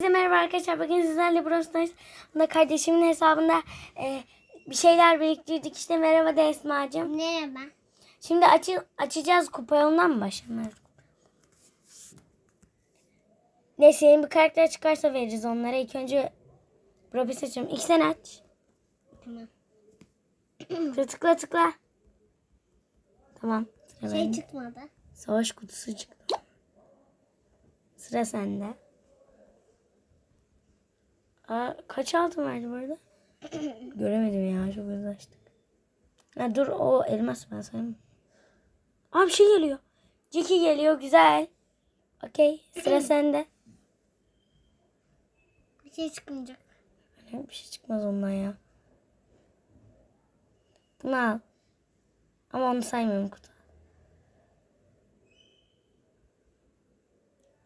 Herkese merhaba arkadaşlar. Bugün sizlerle Brawl Stars. Bunda kardeşimin hesabında e, bir şeyler biriktirdik. İşte merhaba de Esma'cığım. Merhaba. Şimdi açı, açacağız kupa yolundan mı başlamalıyız? Neyse yeni bir karakter çıkarsa veririz onlara. İlk önce Brawl seçiyorum. İlk sen aç. Tamam. Tıkla tıkla tıkla. Tamam. Şey bende. çıkmadı. Savaş kutusu çıktı. Sıra sende. Aa, kaç altın verdi bu arada? Göremedim ya çok hızlı açtık. Ha, dur o elmas ben sayayım. Aa bir şey geliyor. Jackie geliyor güzel. Okey sıra sende. Bir şey çıkmayacak. Bir şey çıkmaz ondan ya. Bunu al. Ama onu saymıyorum kutu.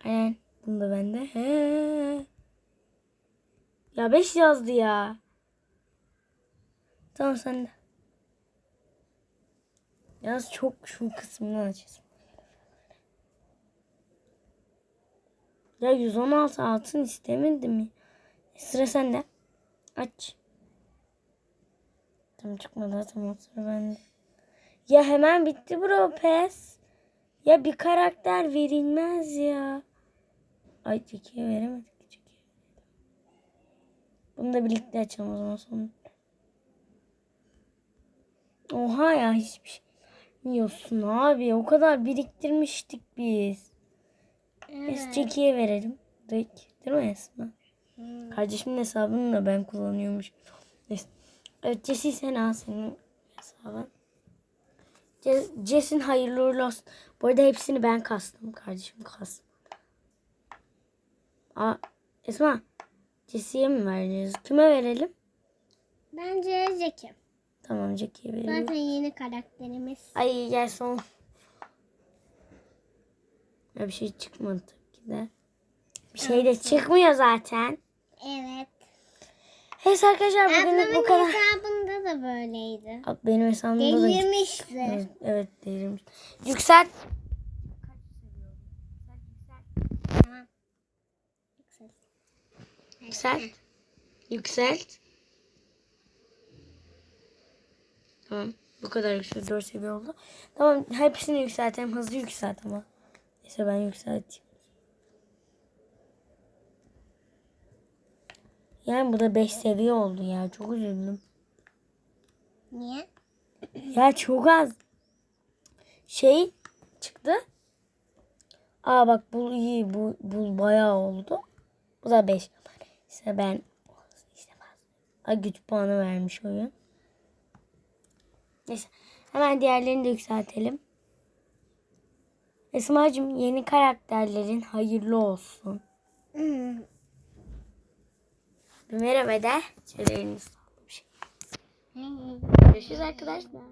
Aynen. Bunu da bende. He. Ya 5 yazdı ya. Tamam sen de. Yalnız çok şu kısmını açacağız. Ya 116 altın istemedi mi? Sıra sende. Aç. Tamam çıkmadı tamam sıra bende. Ya hemen bitti bro pes. Ya bir karakter verilmez ya. Ay Jackie'ye veremedik. Bunu da birlikte açalım o zaman sonra. Oha ya hiçbir şey bilmiyorsun abi. O kadar biriktirmiştik biz. Evet. Jackie'ye verelim. Direkt. Değil mi Esma? Hmm. Kardeşimin hesabını da ben kullanıyormuş. Neyse. Evet Jesse sen al senin hesabın. Jesse'in hayırlı uğurlu olsun. Bu arada hepsini ben kastım. Kardeşim kastım. Aa, Esma. Jesse'ye mi vereceğiz? Kime verelim? Bence Zeki. Tamam Jackie'ye verelim. Zaten yeni karakterimiz. Ay gel son. Ya bir şey çıkmadı tabii ki de. Bir şey de çıkmıyor zaten. Evet. Neyse arkadaşlar bugünlük bu Ablamın kadar. hesabında da böyleydi. Abi Benim hesabımda da Delirmişti. Evet, evet delirmiş. Yükselt. Tamam. Yükselt. Yükselt. Tamam. Bu kadar yüksel. 4 seviye oldu. Tamam. Hepsini yükseltelim. Hızlı yükselt ama. Neyse ben yükselteyim. Yani bu da 5 seviye oldu ya. Çok üzüldüm. Niye? Ya çok az. Şey çıktı. Aa bak bu iyi. Bu, bu bayağı oldu. Bu da 5. İşte ben işte Aa, güç puanı vermiş oyun. Neyse. Hemen diğerlerini de yükseltelim. Esma'cığım yeni karakterlerin hayırlı olsun. Hmm. Merhaba de. Şöyle. Görüşürüz arkadaşlar.